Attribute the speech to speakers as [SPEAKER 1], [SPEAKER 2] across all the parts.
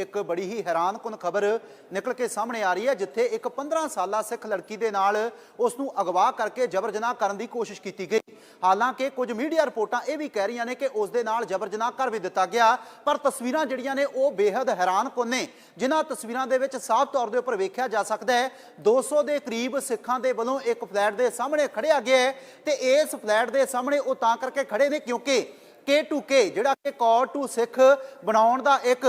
[SPEAKER 1] ਇੱਕ ਬੜੀ ਹੀ ਹੈਰਾਨਕੁਨ ਖਬਰ ਨਿਕਲ ਕੇ ਸਾਹਮਣੇ ਆ ਰਹੀ ਹੈ, ਜਿੱਥੇ ਇੱਕ 15 ਸਾਲਾ ਸਿੱਖ ਲੜਕੀ ਦੇ ਨਾਲ ਉਸ ਨੂੰ ਅਗਵਾ ਕਰਕੇ ਜਬਰ ਜਨਾਹ ਕਰਨ ਦੀ ਕੋਸ਼ਿਸ਼ ਕੀਤੀ ਗਈ। ਹਾਲਾਂਕਿ ਕੁਝ ਮੀਡੀਆ ਰਿਪੋਰਟਾਂ ਇਹ ਵੀ ਕਹਿ ਰਹੀਆਂ ਨੇ ਕਿ ਉਸ ਦੇ ਨਾਲ ਜਬਰ ਜਨਾਹ ਕਰ ਵੀ ਦਿੱਤਾ ਗਿਆ, ਪਰ ਤਸਵੀਰਾਂ ਜਿਹੜੀਆਂ ਨੇ ਉਹ ਬੇहद ਹੈਰਾਨਕੁਨ ਨੇ, ਜਿਨ੍ਹਾਂ ਤਸਵੀਰਾਂ ਦੇ ਵਿੱਚ ਸਾਫ਼ ਤੌਰ ਦੇ ਉੱਪਰ ਵੇਖਿਆ ਜਾ ਸਕਦਾ ਹੈ 200 ਦੇ ਕਰੀਬ ਸਿੱਖਾਂ ਦੇ ਵੱਲੋਂ ਇੱਕ ਫਲੈਟ ਦੇ ਸਾਹਮਣੇ ਖੜਿਆ ਗਿਆ ਹੈ ਤੇ ਇਸ ਫਲੈਟ ਦੇ ਸਾਹਮਣੇ ਉਹ ਤਾਂ ਕਰਕੇ ਖੜੇ ਨੇ ਕਿਉਂਕਿ K2K ਜਿਹੜਾ ਕਿ ਕੌਰ ਟੂ ਸਿੱਖ ਬਣਾਉਣ ਦਾ ਇੱਕ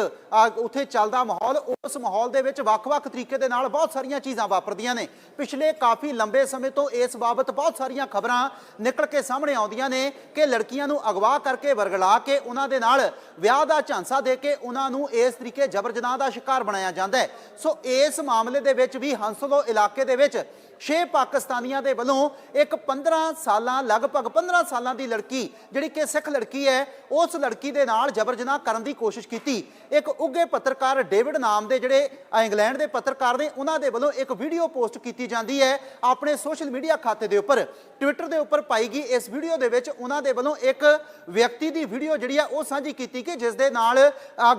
[SPEAKER 1] ਉੱਥੇ ਚੱਲਦਾ ਮਾਹੌਲ, ਉਸ ਮਾਹੌਲ ਦੇ ਵਿੱਚ ਵੱਖ-ਵੱਖ ਤਰੀਕੇ ਦੇ ਨਾਲ ਬਹੁਤ ਸਾਰੀਆਂ ਚੀਜ਼ਾਂ ਵਾਪਰਦੀਆਂ ਨੇ। ਪਿਛਲੇ ਕਾਫੀ ਲੰਬੇ ਸਮੇਂ ਤੋਂ ਇਸ ਬਾਬਤ ਬਹੁਤ ਸਾਰੀਆਂ ਖਬਰਾਂ ਨਿਕਲ ਕੇ ਸਾਹਮਣੇ ਆਉਂਦੀਆਂ ਨੇ ਕਿ ਲੜਕੀਆਂ ਨੂੰ ਅਗਵਾ ਕਰਕੇ ਵਰਗਲਾ ਕੇ ਉਹਨਾਂ ਦੇ ਨਾਲ ਵਿਆਹ ਦਾ ਝਾਂਸਾ ਦੇ ਕੇ ਉਹਨਾਂ ਨੂੰ ਇਸ ਤਰੀਕੇ ਜਬਰ ਜਨਾਹ ਦਾ ਸ਼ਿਕਾਰ ਬਣਾਇਆ ਜਾਂਦਾ ਹੈ। ਸੋ ਇਸ ਮਾਮਲੇ ਦੇ ਵਿੱਚ ਵੀ ਹੰਸਲੋ ਇਲਾਕੇ ਦੇ ਵਿੱਚ ਛੇ ਪਾਕਿਸਤਾਨੀਆਂ ਦੇ ਵੱਲੋਂ ਇੱਕ 15 ਸਾਲਾਂ, ਲਗਭਗ 15 ਸਾਲਾਂ ਦੀ ਲੜਕੀ, ਜਿਹੜੀ ਕਿ ਸਿੱਖ ਲੜਕੀ ਹੈ, ਉਸ ਲੜਕੀ ਦੇ ਨਾਲ ਜਬਰ ਜਨਾਹ ਕਰਨ ਦੀ ਕੋਸ਼ਿਸ਼ ਕੀਤੀ। ਇੱਕ ਉੱਗੇ ਪੱਤਰਕਾਰ ਡੇਵਿਡ ਨਾਮ ਦੇ ਜਿਹੜੇ ਇੰਗਲੈਂਡ ਦੇ ਪੱਤਰਕਾਰ ਨੇ, ਉਹਨਾਂ ਦੇ ਵੱਲੋਂ ਇੱਕ ਵੀਡੀਓ ਪੋਸਟ ਕੀਤੀ ਜਾਂਦੀ ਹੈ ਆਪਣੇ ਸੋਸ਼ਲ ਮੀਡੀਆ ਖਾਤੇ ਦੇ ਉੱਪਰ। ਟਵਿੱਟਰ ਦੇ ਉੱਪਰ ਪਾਈ ਗਈ ਇਸ ਵੀਡੀਓ ਦੇ ਵਿੱਚ ਉਹਨਾਂ ਦੇ ਵੱਲੋਂ ਇੱਕ ਵਿਅਕਤੀ ਦੀ ਵੀਡੀਓ ਜਿਹੜੀ ਆ, ਉਹ ਸਾਂਝੀ ਕੀਤੀ ਕਿ ਜਿਸ ਦੇ ਨਾਲ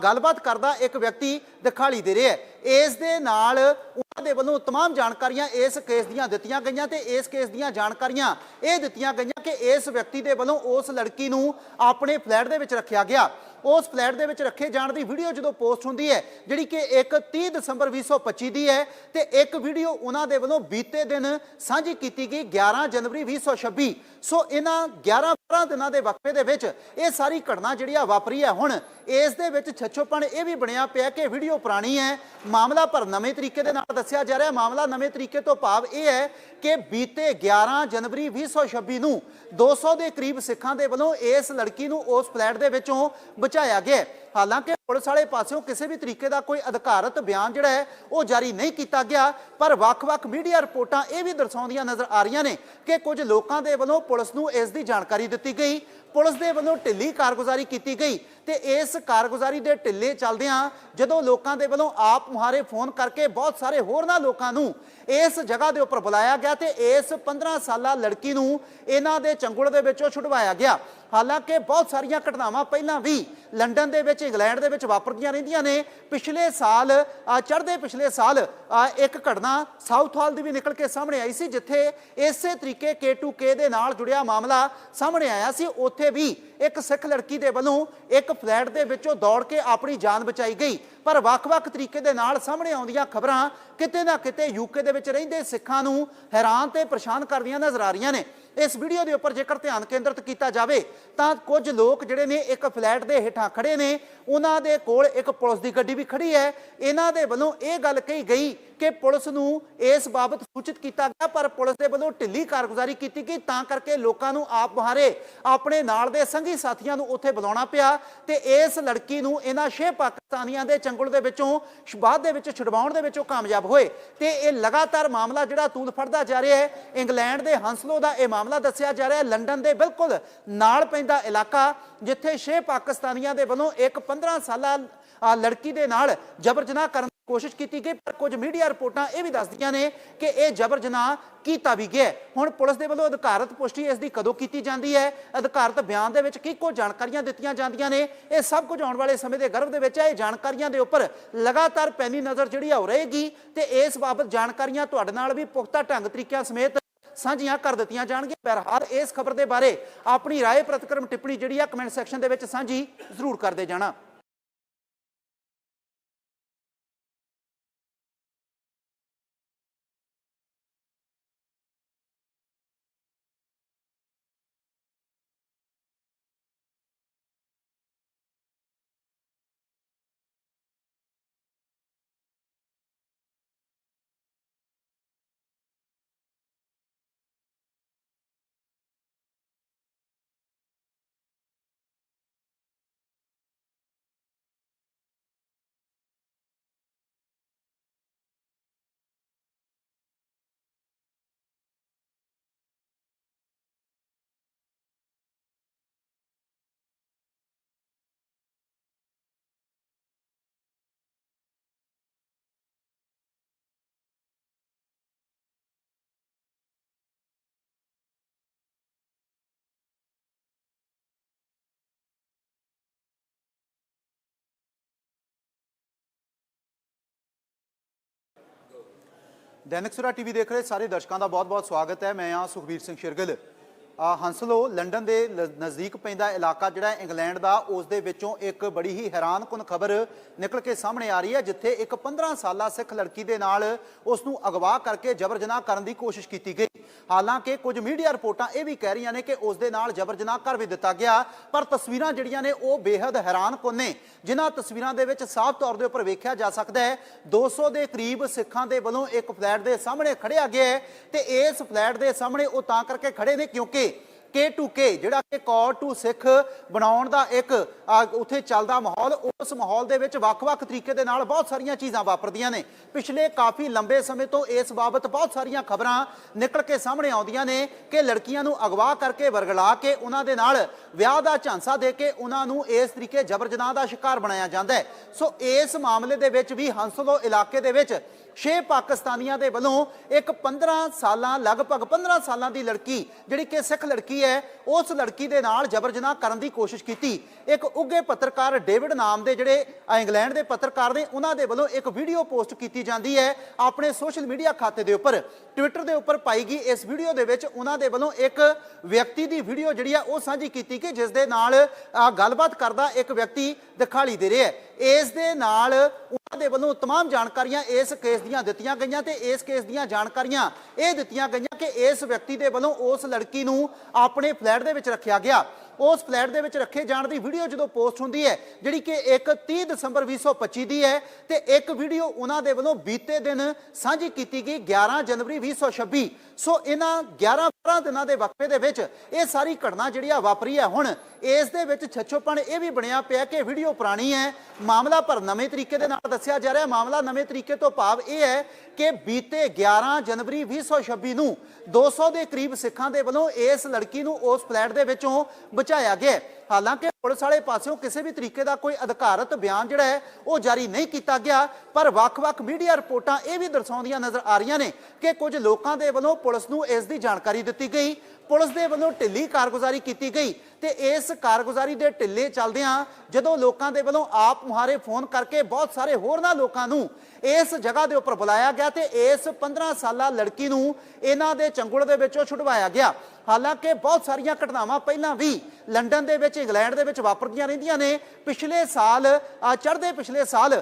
[SPEAKER 1] ਗੱਲਬਾਤ ਕਰਦਾ ਇੱਕ ਵਿਅਕਤੀ ਦਿਖਾਲੀ ਦੇ ਰਿਹਾ ਹੈ। ਇਸ ਦੇ ਨਾਲ ਉਹਨਾਂ ਦੇ ਵੱਲੋਂ तमाम ਜਾਣਕਾਰੀਆਂ ਇਸ ਕੇਸ ਦੀਆਂ ਦਿੱਤੀਆਂ ਗਈਆਂ ਤੇ ਇਸ ਕੇਸ ਦੀਆਂ ਜਾਣਕਾਰੀਆਂ ਇਹ ਦਿੱਤੀਆਂ ਗਈਆਂ ਕਿ ਇਸ ਵਿਅਕਤੀ ਦੇ ਵੱਲੋਂ ਉਸ ਲੜਕੀ ਨੂੰ ਆਪਣੇ ਫਲੈਟ ਦੇ ਵਿੱਚ ਰੱਖਿਆ ਗਿਆ ਉਸ ਫਲੈਟ ਦੇ ਵਿੱਚ ਰੱਖੇ ਜਾਣ ਦੀ ਵੀਡੀਓ ਜਦੋਂ ਪੋਸਟ ਹੁੰਦੀ ਹੈ, ਜਿਹੜੀ ਕਿ ਇੱਕ 30 ਦਸੰਬਰ 2025 ਦੀ ਹੈ, ਤੇ ਇੱਕ ਵੀਡੀਓ ਉਹਨਾਂ ਦੇ ਵੱਲੋਂ ਬੀਤੇ ਦਿਨ ਸਾਂਝੀ ਕੀਤੀ ਗਈ 11 ਜਨਵਰੀ 2026 ਸੋ ਇਹਨਾਂ 11 12 ਦਿਨਾਂ ਦੇ ਵਕਫੇ ਦੇ ਵਿੱਚ ਇਹ ਸਾਰੀ ਘਟਨਾ ਜਿਹੜੀ ਆ ਵਾਪਰੀ ਹੈ ਹੁਣ, ਇਸ ਦੇ ਵਿੱਚ ਛੱਛੋਪਣ ਇਹ ਵੀ ਬਣਿਆ ਪਿਆ ਕਿ ਵੀਡੀਓ ਪੁਰਾਣੀ ਹੈ, ਮਾਮਲਾ ਪਰ ਨਵੇਂ ਤਰੀਕੇ ਦੇ ਨਾਲ ਦੱਸਿਆ ਜਾ ਰਿਹਾ ਮਾਮਲਾ ਨਵੇਂ ਤਰੀਕੇ ਤੋਂ ਭਾਵ ਇਹ ਹੈ ਕਿ ਬੀਤੇ 11 ਜਨਵਰੀ 2026 ਨੂੰ 200 ਦੇ ਕਰੀਬ ਸਿੱਖਾਂ ਦੇ ਵੱਲੋਂ ਇਸ ਲੜਕੀ ਨੂੰ ਉਸ ਫਲੈਟ ਦੇ ਵਿੱਚੋਂ ਬਚਾਇਆ ਗਿਆ ਹੈ। ਹਾਲਾਂਕਿ ਪੁਲਿਸ ਵਾਲੇ ਪਾਸਿਓਂ ਕਿਸੇ ਵੀ ਤਰੀਕੇ ਦਾ ਕੋਈ ਅਧਿਕਾਰਤ ਬਿਆਨ ਜਿਹੜਾ ਹੈ, ਉਹ ਜਾਰੀ ਨਹੀਂ ਕੀਤਾ ਗਿਆ, ਪਰ ਵੱਖ-ਵੱਖ ਮੀਡੀਆ ਰਿਪੋਰਟਾਂ ਇਹ ਵੀ ਦਰਸਾਉਂਦੀਆਂ ਨਜ਼ਰ ਆ ਰਹੀਆਂ ਨੇ ਕਿ ਕੁਝ ਲੋਕਾਂ ਦੇ ਵੱਲੋਂ ਪੁਲਿਸ ਨੂੰ ਇਸ ਦੀ ਜਾਣਕਾਰੀ ਦਿੱਤੀ ਗਈ। ਪੁਲਿਸ ਦੇ ਵੱਲੋਂ ਢਿੱਲੀ ਕਾਰਗੁਜ਼ਾਰੀ ਕੀਤੀ ਗਈ ਤੇ ਇਸ ਕਾਰਗੁਜ਼ਾਰੀ ਦੇ ਢਿੱਲੇ ਚੱਲਦਿਆਂ ਜਦੋਂ ਲੋਕਾਂ ਦੇ ਵੱਲੋਂ ਆਪ ਮੁਹਾਰੇ ਫੋਨ ਕਰਕੇ ਬਹੁਤ ਸਾਰੇ ਹੋਰਨਾਂ ਲੋਕਾਂ ਨੂੰ ਇਸ ਜਗ੍ਹਾ ਦੇ ਉੱਪਰ ਬੁਲਾਇਆ ਗਿਆ ਤੇ ਇਸ 15 ਸਾਲਾ ਲੜਕੀ ਨੂੰ ਇਹਨਾਂ ਦੇ ਚੰਗੁਲ ਦੇ ਵਿੱਚੋਂ ਛੁਡਵਾਇਆ ਗਿਆ। ਹਾਲਾਂਕਿ ਬਹੁਤ ਸਾਰੀਆਂ ਘਟਨਾਵਾਂ ਪਹਿਲਾਂ ਵੀ ਲੰਡਨ ਦੇ ਵਿੱਚ ਇੰਗਲੈਂਡ ਦੇ ਵਿੱਚ ਵਾਪਰਦੀਆਂ ਰਹਿੰਦੀਆਂ ਨੇ। ਪਿਛਲੇ ਸਾਲ ਚੜ੍ਹਦੇ ਪਿਛਲੇ ਸਾਲ ਇੱਕ ਘਟਨਾ ਸਾਊਥ ਹਾਲ ਦੀ ਵੀ ਨਿਕਲ ਕੇ ਸਾਹਮਣੇ ਆਈ ਸੀ, ਜਿੱਥੇ ਇਸੇ ਤਰੀਕੇ K2K ਦੇ ਨਾਲ ਜੁੜਿਆ ਮਾਮਲਾ ਸਾਹਮਣੇ ਆਇਆ ਸੀ। ਉੱਥੇ ਵੀ ਇੱਕ ਸਿੱਖ ਲੜਕੀ ਦੇ ਵੱਲੋਂ ਇੱਕ ਫਲੈਟ ਦੇ ਵਿੱਚੋਂ ਦੌੜ ਕੇ ਆਪਣੀ ਜਾਨ ਬਚਾਈ ਗਈ। ਪਰ ਵੱਖ-ਵੱਖ ਤਰੀਕੇ ਦੇ ਨਾਲ ਸਾਹਮਣੇ ਆਉਂਦੀਆਂ ਖਬਰਾਂ ਕਿਤੇ ਨਾ ਕਿਤੇ ਯੂਕੇ ਦੇ ਵਿੱਚ ਰਹਿੰਦੇ ਸਿੱਖਾਂ ਨੂੰ ਹੈਰਾਨ ਤੇ ਪਰੇਸ਼ਾਨ ਕਰਦੀਆਂ ਨਜ਼ਰ ਆ ਰਹੀਆਂ ਨੇ। ਇਸ ਵੀਡੀਓ ਦੇ ਉੱਪਰ ਜੇਕਰ ਧਿਆਨ ਕੇਂਦਰਿਤ ਕੀਤਾ ਜਾਵੇ, ਤਾਂ ਕੁਝ ਲੋਕ ਜਿਹੜੇ ਨੇ ਇੱਕ ਫਲੈਟ ਦੇ ਹੇਠਾਂ ਖੜੇ ਨੇ, ਉਹਨਾਂ ਦੇ ਕੋਲ ਇੱਕ ਪੁਲਿਸ ਦੀ ਗੱਡੀ ਵੀ ਖੜੀ ਹੈ। ਇਹਨਾਂ ਦੇ ਵੱਲੋਂ ਇਹ ਗੱਲ ਕਹੀ ਗਈ ਕਿ ਪੁਲਿਸ ਨੂੰ ਇਸ ਬਾਬਤ ਸੂਚਿਤ ਕੀਤਾ ਗਿਆ, ਪਰ ਪੁਲਿਸ ਦੇ ਵੱਲੋਂ ਢਿੱਲੀ ਕਾਰਗੁਜ਼ਾਰੀ ਕੀਤੀ ਗਈ, ਤਾਂ ਕਰਕੇ ਲੋਕਾਂ ਨੂੰ ਆਪ ਮੁਹਾਰੇ ਆਪਣੇ ਨਾਲ ਦੇ ਸੰਗੀ ਸਾਥੀਆਂ ਨੂੰ ਉੱਥੇ ਬੁਲਾਉਣਾ ਪਿਆ ਤੇ ਇਸ ਲੜਕੀ ਨੂੰ ਇਹਨਾਂ ਛੇ ਪਾਕਿਸਤਾਨੀਆਂ ਦੇ ਚੰਗੁਲ ਦੇ ਵਿੱਚੋਂ, ਬਾਅਦ ਦੇ ਵਿੱਚ ਛੁਡਵਾਉਣ ਦੇ ਵਿੱਚ ਉਹ ਕਾਮਯਾਬ ਹੋਏ ਤੇ ਇਹ ਲਗਾਤਾਰ ਮਾਮਲਾ ਜਿਹੜਾ ਤੂਲ ਫੜਦਾ ਜਾ ਰਿਹਾ ਹੈ, ਇੰਗਲੈਂਡ ਦੇ ਹੰਸਲੋ ਦਾ ਇਹ ਮਾਮਲਾ ਦੱਸਿਆ ਜਾ ਰਿਹਾ ਹੈ। ਲੰਡਨ ਦੇ ਬਿਲਕੁਲ ਨਾਲ ਪੈਂਦਾ ਇਲਾਕਾ, ਜਿੱਥੇ ਛੇ ਪਾਕਿਸਤਾਨੀਆਂ ਦੇ ਵੱਲੋਂ ਇੱਕ 15 ਸਾਲਾ ਲੜਕੀ ਦੇ ਨਾਲ ਜਬਰ ਜਨਾਹ ਕਰਨ ਦੀ ਕੋਸ਼ਿਸ਼ ਕੀਤੀ ਗਈ, ਪਰ ਕੁਝ ਮੀਡੀਆ ਰਿਪੋਰਟਾਂ ਇਹ ਵੀ ਦੱਸਦੀਆਂ ਨੇ ਕਿ ਇਹ ਜਬਰ ਜਨਾਹ ਕੀਤਾ ਵੀ ਗਿਆ ਹੁਣ ਪੁਲਿਸ ਦੇ ਵੱਲੋਂ ਅਧਿਕਾਰਤ ਪੁਸ਼ਟੀ ਇਸ ਦੀ ਕਦੋਂ ਕੀਤੀ ਜਾਂਦੀ ਹੈ? ਅਧਿਕਾਰਤ ਬਿਆਨ ਦੇ ਵਿੱਚ ਕੀ ਕੋ ਜਾਣਕਾਰੀਆਂ ਦਿੱਤੀਆਂ ਜਾਂਦੀਆਂ ਨੇ? ਇਹ ਸਭ ਕੁਝ ਆਉਣ ਵਾਲੇ ਸਮੇਂ ਦੇ ਗਰਭ ਦੇ ਵਿੱਚ ਹੈ। ਇਹ ਜਾਣਕਾਰੀਆਂ ਦੇ ਉੱਪਰ ਲਗਾਤਾਰ ਪੈਣੀ ਨਜ਼ਰ ਜਿਹੜੀ ਆ ਹੋ ਰਹੇਗੀ ਤੇ ਇਸ ਬਾਬਤ ਜਾਣਕਾਰੀਆਂ ਤੁਹਾਡੇ ਨਾਲ ਵੀ ਪੁਖਤਾ ਢੰਗ ਤਰੀਕਿਆਂ ਸਮੇਤ ਸਾਂਝੀਆਂ ਕਰ ਦਿੱਤੀਆਂ ਜਾਣਗੀਆਂ ਬਹਰਹਾਲ ਇਸ ਖਬਰ ਦੇ ਬਾਰੇ ਆਪਣੀ رائے ਪ੍ਰਤੀਕਰਮ ਟਿੱਪਣੀ ਜਿਹੜੀ ਆ ਕਮੈਂਟ ਸੈਕਸ਼ਨ ਦੇ ਵਿੱਚ ਸਾਂਝੀ ਜ਼ਰੂਰ ਕਰਦੇ ਜਾਣਾ ਦੈਨਿਕ ਸੁਰਾ ਟੀਵੀ ਦੇਖ ਰਹੇ ਸਾਰੇ ਦਰਸ਼ਕਾਂ ਦਾ ਬਹੁਤ-ਬਹੁਤ ਸਵਾਗਤ ਹੈ। ਮੈਂ ਹਾਂ ਸੁਖਬੀਰ ਸਿੰਘ ਸ਼ਿਰਗਲ। ਹੰਸਲੋ ਲੰਡਨ ਦੇ ਨਜ਼ਦੀਕ ਪੈਂਦਾ ਇਲਾਕਾ ਜਿਹੜਾ ਇੰਗਲੈਂਡ ਦਾ, ਉਸ ਦੇ ਵਿੱਚੋਂ ਇੱਕ ਬੜੀ ਹੀ ਹੈਰਾਨਕੁਨ ਖਬਰ ਨਿਕਲ ਕੇ ਸਾਹਮਣੇ ਆ ਰਹੀ ਹੈ, ਜਿੱਥੇ ਇੱਕ 15 ਸਾਲਾ ਸਿੱਖ ਲੜਕੀ ਦੇ ਨਾਲ ਉਸ ਨੂੰ ਅਗਵਾ ਕਰਕੇ ਜਬਰ ਜਨਾਹ ਕਰਨ ਦੀ ਕੋਸ਼ਿਸ਼ ਕੀਤੀ ਗਈ। ਹਾਲਾਂਕਿ ਕੁਝ ਮੀਡੀਆ ਰਿਪੋਰਟਾਂ ਇਹ ਵੀ ਕਹਿ ਰਹੀਆਂ ਨੇ ਕਿ ਉਸ ਦੇ ਨਾਲ ਜਬਰ ਜਨਾਹ ਕਰ ਵੀ ਦਿੱਤਾ ਗਿਆ, ਪਰ ਤਸਵੀਰਾਂ ਜਿਹੜੀਆਂ ਨੇ ਉਹ ਬੇहद ਹੈਰਾਨਕੁਨ ਨੇ, ਜਿਨ੍ਹਾਂ ਤਸਵੀਰਾਂ ਦੇ ਵਿੱਚ ਸਾਫ਼ ਤੌਰ ਦੇ ਉੱਪਰ ਵੇਖਿਆ ਜਾ ਸਕਦਾ ਹੈ 200 ਦੇ ਕਰੀਬ ਸਿੱਖਾਂ ਦੇ ਵੱਲੋਂ ਇੱਕ ਫਲੈਟ ਦੇ ਸਾਹਮਣੇ ਖੜਿਆ ਗਿਆ ਹੈ ਤੇ ਇਸ ਫਲੈਟ ਦੇ ਸਾਹਮਣੇ ਉਹ ਤਾਂ ਕਰਕੇ ਖੜੇ ਨੇ ਕਿਉਂਕਿ K2K ਜਿਹੜਾ ਕਿ ਕੌਰ ਟੂ ਸਿੱਖ ਬਣਾਉਣ ਦਾ ਇੱਕ ਉੱਥੇ ਚੱਲਦਾ ਮਾਹੌਲ, ਉਸ ਮਾਹੌਲ ਦੇ ਵਿੱਚ ਵੱਖ-ਵੱਖ ਤਰੀਕੇ ਦੇ ਨਾਲ ਬਹੁਤ ਸਾਰੀਆਂ ਚੀਜ਼ਾਂ ਵਾਪਰਦੀਆਂ ਨੇ। ਪਿਛਲੇ ਕਾਫੀ ਲੰਬੇ ਸਮੇਂ ਤੋਂ ਇਸ ਬਾਬਤ ਬਹੁਤ ਸਾਰੀਆਂ ਖਬਰਾਂ ਨਿਕਲ ਕੇ ਸਾਹਮਣੇ ਆਉਂਦੀਆਂ ਨੇ ਕਿ ਲੜਕੀਆਂ ਨੂੰ ਅਗਵਾ ਕਰਕੇ ਵਰਗਲਾ ਕੇ ਉਹਨਾਂ ਦੇ ਨਾਲ ਵਿਆਹ ਦਾ ਝਾਂਸਾ ਦੇ ਕੇ ਉਹਨਾਂ ਨੂੰ ਇਸ ਤਰੀਕੇ ਜਬਰ ਜਨਾਹ ਦਾ ਸ਼ਿਕਾਰ ਬਣਾਇਆ ਜਾਂਦਾ ਹੈ। ਸੋ ਇਸ ਮਾਮਲੇ ਦੇ ਵਿੱਚ ਵੀ ਹੰਸਲੋ ਇਲਾਕੇ ਦੇ ਵਿੱਚ ਛੇ ਪਾਕਿਸਤਾਨੀਆਂ ਦੇ ਵੱਲੋਂ ਇੱਕ 15 ਸਾਲਾਂ, ਲਗਭਗ 15 ਸਾਲਾਂ ਦੀ ਲੜਕੀ, ਜਿਹੜੀ ਕਿ ਸਿੱਖ ਲੜਕੀ ਹੈ, ਉਸ ਲੜਕੀ ਦੇ ਨਾਲ ਜਬਰ ਜਨਾਹ ਕਰਨ ਦੀ ਕੋਸ਼ਿਸ਼ ਕੀਤੀ। ਇੱਕ ਉੱਗੇ ਪੱਤਰਕਾਰ ਡੇਵਿਡ ਨਾਮ ਦੇ ਜਿਹੜੇ ਇੰਗਲੈਂਡ ਦੇ ਪੱਤਰਕਾਰ ਨੇ, ਉਹਨਾਂ ਦੇ ਵੱਲੋਂ ਇੱਕ ਵੀਡੀਓ ਪੋਸਟ ਕੀਤੀ ਜਾਂਦੀ ਹੈ ਆਪਣੇ ਸੋਸ਼ਲ ਮੀਡੀਆ ਖਾਤੇ ਦੇ ਉੱਪਰ। ਟਵਿੱਟਰ ਦੇ ਉੱਪਰ ਪਾਈ ਗਈ ਇਸ ਵੀਡੀਓ ਦੇ ਵਿੱਚ ਉਹਨਾਂ ਦੇ ਵੱਲੋਂ ਇੱਕ ਵਿਅਕਤੀ ਦੀ ਵੀਡੀਓ ਜਿਹੜੀ ਆ, ਉਹ ਸਾਂਝੀ ਕੀਤੀ ਕਿ ਜਿਸ ਦੇ ਨਾਲ ਗੱਲਬਾਤ ਕਰਦਾ ਇੱਕ ਵਿਅਕਤੀ ਦਿਖਾਈ ਦੇ ਰਿਹਾ ਹੈ। ਇਸ ਦੇ ਨਾਲ ਦੇ ਵੱਲੋਂ तमाम ਜਾਣਕਾਰੀਆਂ ਇਸ ਕੇਸ ਦੀਆਂ ਦਿੱਤੀਆਂ ਗਈਆਂ ਤੇ ਇਸ ਕੇਸ ਦੀਆਂ ਜਾਣਕਾਰੀਆਂ ਇਹ ਦਿੱਤੀਆਂ ਗਈਆਂ ਕਿ ਇਸ ਵਿਅਕਤੀ ਦੇ ਵੱਲੋਂ ਉਸ ਲੜਕੀ ਨੂੰ ਆਪਣੇ ਫਲੈਟ ਦੇ ਵਿੱਚ ਰੱਖਿਆ ਗਿਆ ਉਸ ਫਲੈਟ ਦੇ ਵਿੱਚ ਰੱਖੇ ਜਾਣ ਦੀ ਵੀਡੀਓ ਜਦੋਂ ਪੋਸਟ ਹੁੰਦੀ ਹੈ, ਜਿਹੜੀ ਕਿ ਇੱਕ 30 ਦਸੰਬਰ 2025 ਦੀ ਹੈ, ਤੇ ਇੱਕ ਵੀਡੀਓ ਉਹਨਾਂ ਦੇ ਵੱਲੋਂ ਬੀਤੇ ਦਿਨ ਸਾਂਝੀ ਕੀਤੀ ਗਈ 11 ਜਨਵਰੀ 2026 ਸੋ ਇਹਨਾਂ 11 12 ਦਿਨਾਂ ਦੇ ਵਕਫੇ ਦੇ ਵਿੱਚ ਇਹ ਸਾਰੀ ਘਟਨਾ ਜਿਹੜੀ ਆ ਵਾਪਰੀ ਹੈ ਹੁਣ, ਇਸ ਦੇ ਵਿੱਚ ਛੱਛੋਪਣ ਇਹ ਵੀ ਬਣਿਆ ਪਿਆ ਕਿ ਵੀਡੀਓ ਪੁਰਾਣੀ ਹੈ। ਮਾਮਲਾ ਪਰ ਨਵੇਂ ਤਰੀਕੇ ਦੇ ਨਾਲ ਦੱਸਿਆ ਜਾ ਰਿਹਾ ਮਾਮਲਾ ਨਵੇਂ ਤਰੀਕੇ ਤੋਂ ਭਾਵ ਇਹ ਹੈ ਕਿ ਬੀਤੇ 11 ਜਨਵਰੀ 2026 ਨੂੰ 200 ਦੇ ਕਰੀਬ ਸਿੱਖਾਂ ਦੇ ਵੱਲੋਂ ਇਸ ਲੜਕੀ ਨੂੰ ਉਸ ਫਲੈਟ ਦੇ ਵਿੱਚੋਂ ਬਚਾਇਆ ਗਿਆ ਹਾਲਾਂਕਿ ਪੁਲਿਸ ਵਾਲੇ ਪਾਸਿਓਂ ਕਿਸੇ ਵੀ ਤਰੀਕੇ ਦਾ ਕੋਈ ਅਧਿਕਾਰਤ ਬਿਆਨ ਜਿਹੜਾ ਹੈ, ਉਹ ਜਾਰੀ ਨਹੀਂ ਕੀਤਾ ਗਿਆ, ਪਰ ਵੱਖ-ਵੱਖ ਮੀਡੀਆ ਰਿਪੋਰਟਾਂ ਇਹ ਵੀ ਦਰਸਾਉਂਦੀਆਂ ਨਜ਼ਰ ਆ ਰਹੀਆਂ ਨੇ ਕਿ ਕੁਝ ਲੋਕਾਂ ਦੇ ਵੱਲੋਂ ਪੁਲਿਸ ਨੂੰ ਇਸ ਦੀ ਜਾਣਕਾਰੀ ਦਿੱਤੀ ਗਈ। ਪੁਲਿਸ ਦੇ ਵੱਲੋਂ ਢਿੱਲੀ ਕਾਰਗੁਜ਼ਾਰੀ ਕੀਤੀ ਗਈ। ਤੇ ਇਸ ਕਾਰਗੁਜ਼ਾਰੀ ਦੇ ਢਿੱਲੇ ਚੱਲਦਿਆਂ ਜਦੋਂ ਲੋਕਾਂ ਦੇ ਵੱਲੋਂ ਆਪ ਮੁਹਾਰੇ ਫੋਨ ਕਰਕੇ ਬਹੁਤ ਸਾਰੇ ਹੋਰਨਾਂ ਲੋਕਾਂ ਨੂੰ ਇਸ ਜਗ੍ਹਾ ਦੇ ਉੱਪਰ ਬੁਲਾਇਆ ਗਿਆ ਤੇ ਇਸ 15 ਸਾਲਾ ਲੜਕੀ ਨੂੰ ਇਹਨਾਂ ਦੇ ਚੰਗੁਲ ਦੇ ਵਿੱਚੋਂ ਛੁਡਵਾਇਆ ਗਿਆ। ਹਾਲਾਂਕਿ ਬਹੁਤ ਸਾਰੀਆਂ ਘਟਨਾਵਾਂ ਪਹਿਲਾਂ ਵੀ ਲੰਡਨ ਦੇ ਵਿੱਚ, ਇੰਗਲੈਂਡ ਦੇ ਵਿੱਚ ਵਾਪਰਦੀਆਂ ਰਹਿੰਦੀਆਂ ਨੇ। ਪਿਛਲੇ ਸਾਲ ਚੜ੍ਹਦੇ ਪਿਛਲੇ ਸਾਲ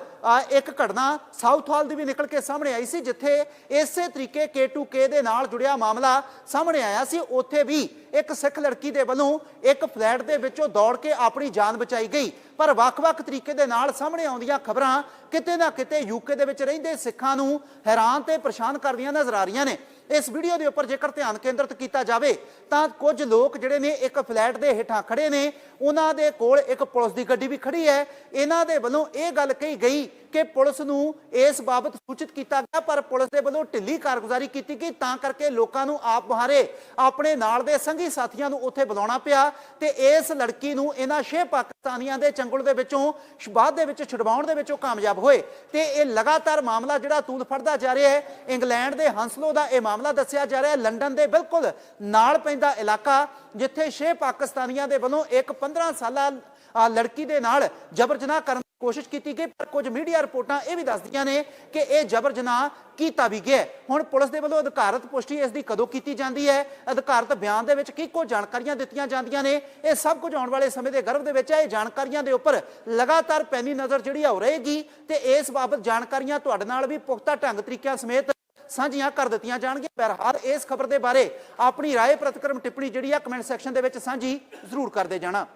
[SPEAKER 1] ਇੱਕ ਘਟਨਾ ਸਾਊਥ ਹਾਲ ਦੀ ਵੀ ਨਿਕਲ ਕੇ ਸਾਹਮਣੇ ਆਈ ਸੀ, ਜਿੱਥੇ ਇਸੇ ਤਰੀਕੇ K2K ਦੇ ਨਾਲ ਜੁੜਿਆ ਮਾਮਲਾ ਸਾਹਮਣੇ ਆਇਆ ਸੀ। ਉੱਥੇ ਵੀ ਇੱਕ ਸਿੱਖ ਲੜਕੀ ਦੇ ਵੱਲੋਂ ਇੱਕ ਫਲੈਟ ਦੇ ਵਿੱਚੋਂ ਦੌੜ ਕੇ ਆਪਣੀ ਜਾਨ ਬਚਾਈ ਗਈ। ਪਰ ਵੱਖ-ਵੱਖ ਤਰੀਕੇ ਦੇ ਨਾਲ ਸਾਹਮਣੇ ਆਉਂਦੀਆਂ ਖਬਰਾਂ ਕਿਤੇ ਨਾ ਕਿਤੇ ਯੂਕੇ ਦੇ ਵਿੱਚ ਰਹਿੰਦੇ ਸਿੱਖਾਂ ਨੂੰ ਹੈਰਾਨ ਤੇ ਪਰੇਸ਼ਾਨ ਕਰਦੀਆਂ ਨਜ਼ਰ ਆ ਰਹੀਆਂ ਨੇ। ਇਸ ਵੀਡੀਓ ਦੇ ਉੱਪਰ ਜੇਕਰ ਧਿਆਨ ਕੇਂਦਰਿਤ ਕੀਤਾ ਜਾਵੇ, ਤਾਂ ਕੁਝ ਲੋਕ ਜਿਹੜੇ ਨੇ ਇੱਕ ਫਲੈਟ ਦੇ ਹੇਠਾਂ ਖੜੇ ਨੇ, ਉਹਨਾਂ ਦੇ ਕੋਲ ਇੱਕ ਪੁਲਿਸ ਦੀ ਗੱਡੀ ਵੀ ਖੜੀ ਹੈ। ਇਹਨਾਂ ਦੇ ਵੱਲੋਂ ਇਹ ਗੱਲ ਕਹੀ ਗਈ ਕਿ ਪੁਲਿਸ ਨੂੰ ਇਸ ਬਾਬਤ ਸੂਚਿਤ ਕੀਤਾ ਗਿਆ, ਪਰ ਪੁਲਿਸ ਦੇ ਵੱਲੋਂ ਢਿੱਲੀ ਕਾਰਗੁਜ਼ਾਰੀ ਕੀਤੀ ਗਈ, ਤਾਂ ਕਰਕੇ ਲੋਕਾਂ ਨੂੰ ਆਪ ਬਹਾਰੇ ਆਪਣੇ ਨਾਲ ਦੇ ਸੰਗੀ ਸਾਥੀਆਂ ਨੂੰ ਉੱਥੇ ਬੁਲਾਉਣਾ ਪਿਆ ਤੇ ਇਸ ਲੜਕੀ ਨੂੰ ਇਹਨਾਂ ਛੇ ਪਾਕਿਸਤਾਨੀਆਂ ਦੇ ਚੰਗੁਲ ਦੇ ਵਿੱਚੋਂ, ਬਾਅਦ ਦੇ ਵਿੱਚ ਛੁਡਵਾਉਣ ਦੇ ਵਿੱਚੋਂ ਕਾਮਯਾਬ ਹੋਏ। ਤੇ ਇਹ ਲਗਾਤਾਰ ਮਾਮਲਾ ਜਿਹੜਾ ਤੂਲ ਫੜਦਾ ਜਾ ਰਿਹਾ ਹੈ, ਇੰਗਲੈਂਡ ਦੇ ਹੰਸਲੋ ਦਾ ਇਹ ਮਾਮਲਾ ਦੱਸਿਆ ਜਾ ਰਿਹਾ ਹੈ। ਲੰਡਨ ਦੇ ਬਿਲਕੁਲ ਨਾਲ ਪੈਂਦਾ ਇਲਾਕਾ, ਜਿੱਥੇ ਛੇ ਪਾਕਿਸਤਾਨੀਆਂ ਦੇ ਵੱਲੋਂ ਇੱਕ 15 ਸਾਲਾ ਆ, ਲੜਕੀ ਦੇ ਨਾਲ ਜਬਰ ਜਨਾਹ ਕਰਨ ਦੀ ਕੋਸ਼ਿਸ਼ ਕੀਤੀ ਗਈ ਪਰ ਕੁਝ ਮੀਡੀਆ ਰਿਪੋਰਟਾਂ ਇਹ ਵੀ ਦੱਸਦੀਆਂ ਨੇ ਕਿ ਇਹ ਜਬਰ ਜਨਾਹ ਕੀਤਾ ਵੀ ਗਿਆ ਹੁਣ ਪੁਲਿਸ ਦੇ ਵੱਲੋਂ ਅਧਿਕਾਰਤ ਪੁਸ਼ਟੀ ਇਸ ਦੀ ਕਦੋਂ ਕੀਤੀ ਜਾਂਦੀ ਹੈ? ਅਧਿਕਾਰਤ ਬਿਆਨ ਦੇ ਵਿੱਚ ਕੀ ਕੋ ਜਾਣਕਾਰੀਆਂ ਦਿੱਤੀਆਂ ਜਾਂਦੀਆਂ ਨੇ? ਇਹ ਸਭ ਕੁਝ ਆਉਣ ਵਾਲੇ ਸਮੇਂ ਦੇ ਗਰਭ ਦੇ ਵਿੱਚ ਹੈ। ਇਹ ਜਾਣਕਾਰੀਆਂ ਦੇ ਉੱਪਰ ਲਗਾਤਾਰ ਪੈਣੀ ਨਜ਼ਰ ਜਿਹੜੀ ਆ ਹੋ ਰਹੇਗੀ ਤੇ ਇਸ ਬਾਬਤ ਜਾਣਕਾਰੀਆਂ ਤੁਹਾਡੇ ਨਾਲ ਵੀ ਪੁਖਤਾ ਢੰਗ ਤਰੀਕਿਆਂ ਸਮੇਤ ਸਾਂਝੀਆਂ ਕਰ ਦਿੱਤੀਆਂ ਜਾਣਗੀਆਂ। ਬਹਰਹਾਲ ਇਸ ਖਬਰ ਦੇ ਬਾਰੇ ਆਪਣੀ ਰਾਏ ਪ੍ਰਤੀਕਰਮ ਟਿੱਪਣੀ ਜਿਹੜੀ ਆ ਕਮੈਂਟ ਸੈਕਸ਼ਨ ਦੇ ਵਿੱਚ ਸਾਂਝੀ ਜ਼ਰੂਰ ਕਰਦੇ ਜਾਣਾ।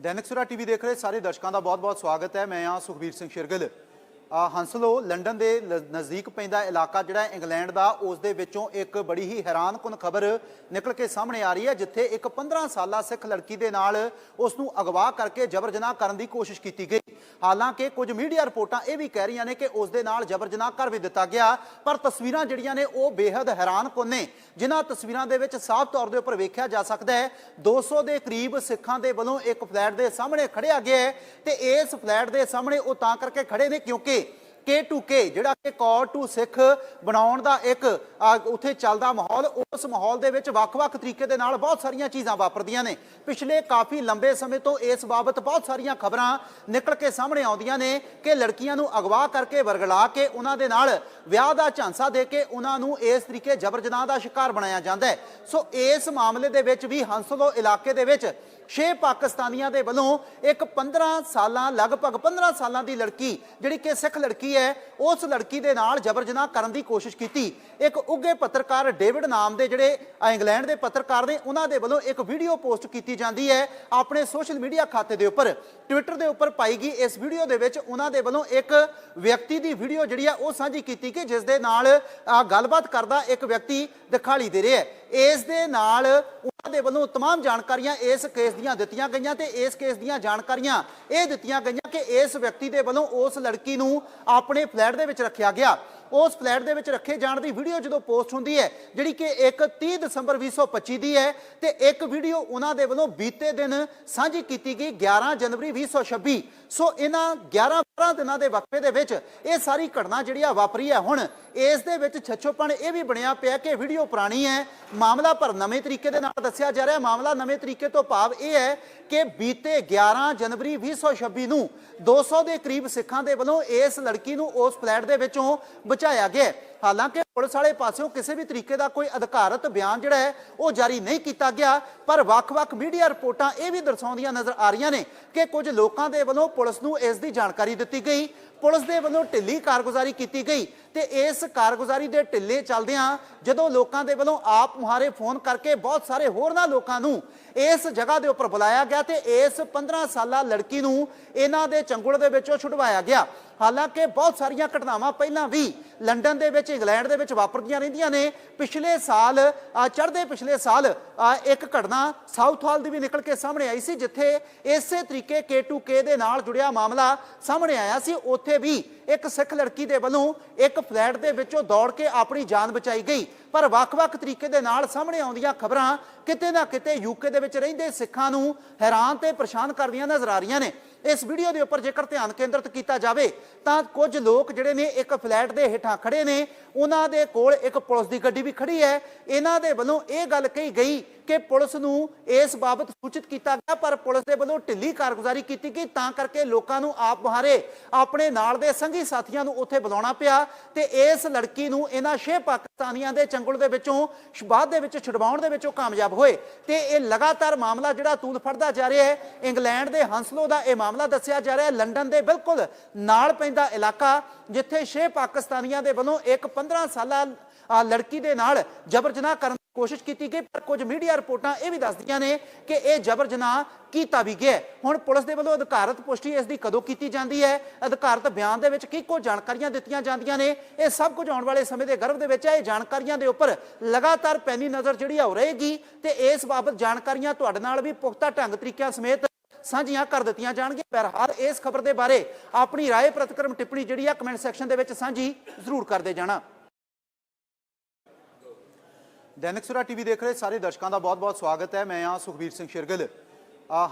[SPEAKER 1] ਦੈਨਿਕ ਸੁਰਾ ਟੀਵੀ ਦੇਖ ਰਹੇ ਸਾਰੇ ਦਰਸ਼ਕਾਂ ਦਾ ਬਹੁਤ-ਬਹੁਤ ਸਵਾਗਤ ਹੈ। ਮੈਂ ਹਾਂ ਸੁਖਬੀਰ ਸਿੰਘ ਸ਼ਿਰਗਿਲ। ਆ ਹੰਸਲੋ ਲੰਡਨ ਦੇ ਲ- ਨਜ਼ਦੀਕ ਪੈਂਦਾ ਇਲਾਕਾ ਜਿਹੜਾ ਇੰਗਲੈਂਡ ਦਾ, ਉਸ ਦੇ ਵਿੱਚੋਂ ਇੱਕ ਬੜੀ ਹੀ ਹੈਰਾਨਕੁਨ ਖਬਰ ਨਿਕਲ ਕੇ ਸਾਹਮਣੇ ਆ ਰਹੀ ਹੈ, ਜਿੱਥੇ ਇੱਕ 15 ਸਾਲਾ ਸਿੱਖ ਲੜਕੀ ਦੇ ਨਾਲ ਉਸ ਨੂੰ ਅਗਵਾ ਕਰਕੇ ਜਬਰ ਜਨਾਹ ਕਰਨ ਦੀ ਕੋਸ਼ਿਸ਼ ਕੀਤੀ ਗਈ। ਹਾਲਾਂਕਿ ਕੁਝ ਮੀਡੀਆ ਰਿਪੋਰਟਾਂ ਇਹ ਵੀ ਕਹਿ ਰਹੀਆਂ ਨੇ ਕਿ ਉਸ ਦੇ ਨਾਲ ਜਬਰ ਜਨਾਹ ਕਰ ਵੀ ਦਿੱਤਾ ਗਿਆ, ਪਰ ਤਸਵੀਰਾਂ ਜਿਹੜੀਆਂ ਨੇ ਉਹ ਬੇहद ਹੈਰਾਨਕੁਨ ਨੇ। ਜਿਨ੍ਹਾਂ ਤਸਵੀਰਾਂ ਦੇ ਵਿੱਚ ਸਾਫ਼ ਤੌਰ ਦੇ ਉੱਪਰ ਵੇਖਿਆ ਜਾ ਸਕਦਾ ਹੈ 200 ਦੇ ਕਰੀਬ ਸਿੱਖਾਂ ਦੇ ਵੱਲੋਂ ਇੱਕ ਫਲੈਟ ਦੇ ਸਾਹਮਣੇ ਖੜਿਆ ਗਿਆ ਹੈ ਤੇ ਇਸ ਫਲੈਟ ਦੇ ਸਾਹਮਣੇ ਉਹ ਤਾਂ ਕਰਕੇ ਖੜੇ ਨੇ ਕਿਉਂਕਿ K2K ਜਿਹੜਾ ਕਿ ਕੌਰ ਟੂ ਸਿੱਖ ਬਣਾਉਣ ਦਾ ਇੱਕ ਉੱਥੇ ਚੱਲਦਾ ਮਾਹੌਲ, ਉਸ ਮਾਹੌਲ ਦੇ ਵਿੱਚ ਵੱਖ-ਵੱਖ ਤਰੀਕੇ ਦੇ ਨਾਲ ਬਹੁਤ ਸਾਰੀਆਂ ਚੀਜ਼ਾਂ ਵਾਪਰਦੀਆਂ ਨੇ। ਪਿਛਲੇ ਕਾਫੀ ਲੰਬੇ ਸਮੇਂ ਤੋਂ ਇਸ ਬਾਬਤ ਬਹੁਤ ਸਾਰੀਆਂ ਖਬਰਾਂ ਨਿਕਲ ਕੇ ਸਾਹਮਣੇ ਆਉਂਦੀਆਂ ਨੇ ਕਿ ਲੜਕੀਆਂ ਨੂੰ ਅਗਵਾ ਕਰਕੇ ਵਰਗਲਾ ਕੇ ਉਹਨਾਂ ਦੇ ਨਾਲ ਵਿਆਹ ਦਾ ਝਾਂਸਾ ਦੇ ਕੇ ਉਹਨਾਂ ਨੂੰ ਇਸ ਤਰੀਕੇ ਜਬਰ ਜਨਾਹ ਦਾ ਸ਼ਿਕਾਰ ਬਣਾਇਆ ਜਾਂਦਾ ਹੈ। ਸੋ ਇਸ ਮਾਮਲੇ ਦੇ ਵਿੱਚ ਵੀ ਹੰਸਲੋ ਇਲਾਕੇ ਦੇ ਵਿੱਚ ਛੇ ਪਾਕਿਸਤਾਨੀਆਂ ਦੇ ਵੱਲੋਂ ਇੱਕ 15 ਸਾਲਾਂ, ਲਗਭਗ 15 ਸਾਲਾਂ ਦੀ ਲੜਕੀ, ਜਿਹੜੀ ਕਿ ਸਿੱਖ ਲੜਕੀ ਹੈ, ਉਸ ਲੜਕੀ ਦੇ ਨਾਲ ਜਬਰ ਜਨਾਹ ਕਰਨ ਦੀ ਕੋਸ਼ਿਸ਼ ਕੀਤੀ। ਇੱਕ ਉੱਗੇ ਪੱਤਰਕਾਰ ਡੇਵਿਡ ਨਾਮ ਦੇ ਜਿਹੜੇ ਅ, ਇੰਗਲੈਂਡ ਦੇ ਪੱਤਰਕਾਰ ਨੇ ਉਹਨਾਂ ਦੇ ਵੱਲੋਂ ਇੱਕ ਵੀਡੀਓ ਪੋਸਟ ਕੀਤੀ ਜਾਂਦੀ ਹੈ ਆਪਣੇ ਸੋਸ਼ਲ ਮੀਡੀਆ ਖਾਤੇ ਦੇ ਉੱਪਰ ਟਵਿੱਟਰ ਦੇ ਉੱਪਰ ਪਾਈ ਗਈ ਇਸ ਵੀਡੀਓ ਦੇ ਵਿੱਚ ਉਹਨਾਂ ਦੇ ਵੱਲੋਂ ਇੱਕ ਵਿਅਕਤੀ ਦੀ ਵੀਡੀਓ ਜਿਹੜੀ ਆ ਉਹ ਸਾਂਝੀ ਕੀਤੀ ਕਿ ਜਿਸ ਦੇ ਨਾਲ ਅ, ਗੱਲਬਾਤ ਕਰਦਾ ਇੱਕ ਵਿਅਕਤੀ ਦਿਖਾਈ ਦੇ ਰਿਹਾ ਹੈ ਇਸ ਦੇ ਨਾਲ ਉਹਨਾਂ ਦੇ ਵੱਲੋਂ तमाम ਜਾਣਕਾਰੀਆਂ ਇਸ ਕੇਸ ਦੀਆਂ ਦਿੱਤੀਆਂ ਗਈਆਂ ਤੇ ਇਸ ਕੇਸ ਦੀਆਂ ਜਾਣਕਾਰੀਆਂ ਇਹ ਦਿੱਤੀਆਂ ਗਈਆਂ ਕਿ ਇਸ ਵਿਅਕਤੀ ਦੇ ਵੱਲੋਂ ਉਸ ਲੜਕੀ ਨੂੰ ਆਪਣੇ ਫਲੈਟ ਦੇ ਵਿੱਚ ਰੱਖਿਆ ਗਿਆ ਉਸ ਫਲੈਟ ਦੇ ਵਿੱਚ ਰੱਖੇ ਜਾਣ ਦੀ ਵੀਡੀਓ ਜਦੋਂ ਪੋਸਟ ਹੁੰਦੀ ਹੈ, ਜਿਹੜੀ ਕਿ ਇੱਕ 30 ਦਸੰਬਰ 2025 ਦੀ ਹੈ ਤੇ ਇੱਕ ਵੀਡੀਓ ਉਹਨਾਂ ਦੇ ਵੱਲੋਂ ਬੀਤੇ ਦਿਨ ਸਾਂਝੀ ਕੀਤੀ ਗਈ 11 ਜਨਵਰੀ 2026 ਸੋ ਇਹਨਾਂ 11 12 ਦਿਨਾਂ ਦੇ ਵਕਫੇ ਦੇ ਵਿੱਚ ਇਹ ਸਾਰੀ ਘਟਨਾ ਜਿਹੜੀ ਆ ਵਾਪਰੀ ਹੈ ਹੁਣ, ਇਸ ਦੇ ਵਿੱਚ ਛੱਛੋਪਣ ਇਹ ਵੀ ਬਣਿਆ ਪਿਆ ਕਿ ਵੀਡੀਓ ਪੁਰਾਣੀ ਹੈ, ਮਾਮਲਾ ਪਰ ਨਵੇਂ ਤਰੀਕੇ ਦੇ ਨਾਲ ਦੱਸਿਆ ਜਾ ਰਿਹਾ। ਮਾਮਲਾ ਨਵੇਂ ਤਰੀਕੇ ਤੋਂ ਭਾਵ ਇਹ ਹੈ ਕਿ ਬੀਤੇ 11 ਜਨਵਰੀ 2026 ਨੂੰ 200 ਦੇ ਕਰੀਬ ਸਿੱਖਾਂ ਦੇ ਵੱਲੋਂ ਇਸ ਲੜਕੀ ਨੂੰ ਉਸ ਫਲੈਟ ਦੇ ਵਿੱਚੋਂ ਬਚਾਇਆ ਗਿਆ ਹਾਲਾਂਕਿ ਪੁਲਿਸ ਵਾਲੇ ਪਾਸਿਓਂ ਕਿਸੇ ਵੀ ਤਰੀਕੇ ਦਾ ਕੋਈ ਅਧਿਕਾਰਤ ਬਿਆਨ ਜਿਹੜਾ ਹੈ, ਉਹ ਜਾਰੀ ਨਹੀਂ ਕੀਤਾ ਗਿਆ। ਪਰ ਵੱਖ-ਵੱਖ ਮੀਡੀਆ ਰਿਪੋਰਟਾਂ ਇਹ ਵੀ ਦਰਸਾਉਂਦੀਆਂ ਨਜ਼ਰ ਆ ਰਹੀਆਂ ਨੇ ਕਿ ਕੁਝ ਲੋਕਾਂ ਦੇ ਵੱਲੋਂ ਪੁਲਿਸ ਨੂੰ ਇਸ ਦੀ ਜਾਣਕਾਰੀ ਦਿੱਤੀ ਗਈ। ਪੁਲਿਸ ਦੇ ਵੱਲੋਂ ਢਿੱਲੀ ਕਾਰਗੁਜ਼ਾਰੀ ਕੀਤੀ ਗਈ ਤੇ ਇਸ ਕਾਰਗੁਜ਼ਾਰੀ ਦੇ ਢਿੱਲੇ ਚੱਲਦਿਆਂ ਜਦੋਂ ਲੋਕਾਂ ਦੇ ਵੱਲੋਂ ਆਪ ਮੁਹਾਰੇ ਫੋਨ ਕਰਕੇ ਬਹੁਤ ਸਾਰੇ ਹੋਰਨਾਂ ਲੋਕਾਂ ਨੂੰ ਇਸ ਜਗ੍ਹਾ ਦੇ ਉੱਪਰ ਬੁਲਾਇਆ ਗਿਆ ਤੇ ਇਸ 15 ਸਾਲਾ ਲੜਕੀ ਨੂੰ ਇਹਨਾਂ ਦੇ ਚੰਗੁਲ ਦੇ ਵਿੱਚੋਂ ਛੁਡਵਾਇਆ ਗਿਆ। ਹਾਲਾਂਕਿ ਬਹੁਤ ਸਾਰੀਆਂ ਘਟਨਾਵਾਂ ਪਹਿਲਾਂ ਵੀ ਲੰਡਨ ਦੇ ਵਿੱਚ, ਇੰਗਲੈਂਡ ਦੇ ਵਿੱਚ ਵਾਪਰਦੀਆਂ ਰਹਿੰਦੀਆਂ ਨੇ। ਪਿਛਲੇ ਸਾਲ ਚੜ੍ਹਦੇ ਪਿਛਲੇ ਸਾਲ ਇੱਕ ਘਟਨਾ ਸਾਊਥ ਹਾਲ ਦੀ ਵੀ ਨਿਕਲ ਕੇ ਸਾਹਮਣੇ ਆਈ ਸੀ, ਜਿੱਥੇ ਇਸੇ ਤਰੀਕੇ K2K ਦੇ ਨਾਲ ਜੁੜਿਆ ਮਾਮਲਾ ਸਾਹਮਣੇ ਆਇਆ ਸੀ। ਉੱਥੇ ਵੀ ਇੱਕ ਸਿੱਖ ਲੜਕੀ ਦੇ ਵੱਲੋਂ ਇੱਕ ਫਲੈਟ ਦੇ ਵਿੱਚੋਂ ਦੌੜ ਕੇ ਆਪਣੀ ਜਾਨ ਬਚਾਈ ਗਈ। ਪਰ ਵੱਖ-ਵੱਖ ਤਰੀਕੇ ਦੇ ਨਾਲ ਸਾਹਮਣੇ ਆਉਂਦੀਆਂ ਖਬਰਾਂ ਕਿਤੇ ਨਾ ਕਿਤੇ ਯੂਕੇ ਦੇ ਵਿੱਚ ਰਹਿੰਦੇ ਸਿੱਖਾਂ ਨੂੰ ਹੈਰਾਨ ਤੇ ਪਰੇਸ਼ਾਨ ਕਰਦੀਆਂ ਨਜ਼ਰ ਆ ਰਹੀਆਂ ਨੇ। ਇਸ ਵੀਡੀਓ ਦੇ ਉੱਪਰ ਜੇਕਰ ਧਿਆਨ ਕੇਂਦਰਿਤ ਕੀਤਾ ਜਾਵੇ, ਤਾਂ ਕੁਝ ਲੋਕ ਜਿਹੜੇ ਨੇ ਇੱਕ ਫਲੈਟ ਦੇ ਹੇਠਾਂ ਖੜੇ ਨੇ, ਉਹਨਾਂ ਦੇ ਕੋਲ ਇੱਕ ਪੁਲਿਸ ਦੀ ਗੱਡੀ ਵੀ ਖੜੀ ਹੈ। ਇਹਨਾਂ ਦੇ ਵੱਲੋਂ ਇਹ ਗੱਲ ਕਹੀ ਗਈ ਕਿ ਪੁਲਿਸ ਨੂੰ ਇਸ ਬਾਬਤ ਸੂਚਿਤ ਕੀਤਾ ਗਿਆ, ਪਰ ਪੁਲਿਸ ਦੇ ਵੱਲੋਂ ਢਿੱਲੀ ਕਾਰਗੁਜ਼ਾਰੀ ਕੀਤੀ ਗਈ, ਤਾਂ ਕਰਕੇ ਲੋਕਾਂ ਨੂੰ ਆਪ ਮੁਹਾਰੇ ਆਪਣੇ ਨਾਲ ਦੇ ਸੰਗੀ ਸਾਥੀਆਂ ਨੂੰ ਉੱਥੇ ਬੁਲਾਉਣਾ ਪਿਆ ਤੇ ਇਸ ਲੜਕੀ ਨੂੰ ਇਹਨਾਂ ਛੇ ਪਾਕਿਸਤਾਨੀਆਂ ਦੇ ਚੰਗੁਲ ਦੇ ਵਿੱਚੋਂ ਬਾਅਦ ਦੇ ਵਿੱਚ, ਛੁਡਵਾਉਣ ਦੇ ਵਿੱਚੋਂ ਕਾਮਯਾਬ ਹੋਏ ਤੇ ਇਹ ਲਗਾਤਾਰ ਮਾਮਲਾ ਜਿਹੜਾ ਤੂਲ ਫੜਦਾ ਜਾ ਰਿਹਾ ਹੈ, ਇੰਗਲੈਂਡ ਦੇ ਹੰਸਲੋ ਦਾ ਇਹ ਮਾਮਲਾ ਦੱਸਿਆ ਜਾ ਰਿਹਾ ਲੰਡਨ ਦੇ ਬਿਲਕੁਲ ਨਾਲ ਪੈਂਦਾ ਇਲਾਕਾ, ਜਿੱਥੇ ਛੇ ਪਾਕਿਸਤਾਨੀਆਂ ਦੇ ਵੱਲੋਂ ਇੱਕ 15 ਸਾਲਾ ਲੜਕੀ ਦੇ ਨਾਲ ਜਬਰ ਜਨਾਹ ਕਰਨ ਕੋਸ਼ਿਸ਼ ਕੀਤੀ ਗਈ। ਪਰ ਕੁਝ ਮੀਡੀਆ ਰਿਪੋਰਟਾਂ ਇਹ ਵੀ ਦੱਸਦੀਆਂ ਨੇ ਕਿ ਇਹ ਜਬਰ ਜਨਾਹ ਕੀਤਾ ਵੀ ਗਿਆ ਹੁਣ ਪੁਲਿਸ ਦੇ ਵੱਲੋਂ ਅਧਿਕਾਰਤ ਪੁਸ਼ਟੀ ਇਸ ਦੀ ਕਦੋਂ ਕੀਤੀ ਜਾਂਦੀ ਹੈ? ਅਧਿਕਾਰਤ ਬਿਆਨ ਦੇ ਵਿੱਚ ਕੀ ਕੁਝ ਜਾਣਕਾਰੀਆਂ ਦਿੱਤੀਆਂ ਜਾਂਦੀਆਂ ਨੇ? ਇਹ ਸਭ ਕੁਝ ਆਉਣ ਵਾਲੇ ਸਮੇਂ ਦੇ ਗਰਭ ਦੇ ਵਿੱਚ ਹੈ। ਇਹ ਜਾਣਕਾਰੀਆਂ ਦੇ ਉੱਪਰ ਲਗਾਤਾਰ ਪੈਣੀ ਨਜ਼ਰ ਜਿਹੜੀ ਆ ਹੋ ਰਹੇਗੀ ਤੇ ਇਸ ਬਾਬਤ ਜਾਣਕਾਰੀਆਂ ਤੁਹਾਡੇ ਨਾਲ ਵੀ ਪੁਖਤਾ ਢੰਗ ਤਰੀਕਿਆਂ ਸਮੇਤ ਸਾਂਝੀਆਂ ਕਰ ਦਿੱਤੀਆਂ ਜਾਣਗੀਆਂ। ਬਹਰਹਾਲ ਇਸ ਖਬਰ ਦੇ ਬਾਰੇ ਆਪਣੀ ਰਾਏ, ਪ੍ਰਤੀਕਰਮ, ਟਿੱਪਣੀ ਜਿਹੜੀ ਆ ਕਮੈਂਟ ਸੈਕਸ਼ਨ ਦੇ ਵਿੱਚ ਸਾਂਝੀ ਜ਼ਰੂਰ ਕਰਦੇ ਜਾਣਾ। ਦੈਨਿਕ ਸੁਰਾ ਟੀਵੀ ਦੇਖ ਰਹੇ ਸਾਰੇ ਦਰਸ਼ਕਾਂ ਦਾ ਬਹੁਤ-ਬਹੁਤ ਸਵਾਗਤ ਹੈ। ਮੈਂ ਹਾਂ ਸੁਖਬੀਰ ਸਿੰਘ ਸ਼ਿਰਗਲ।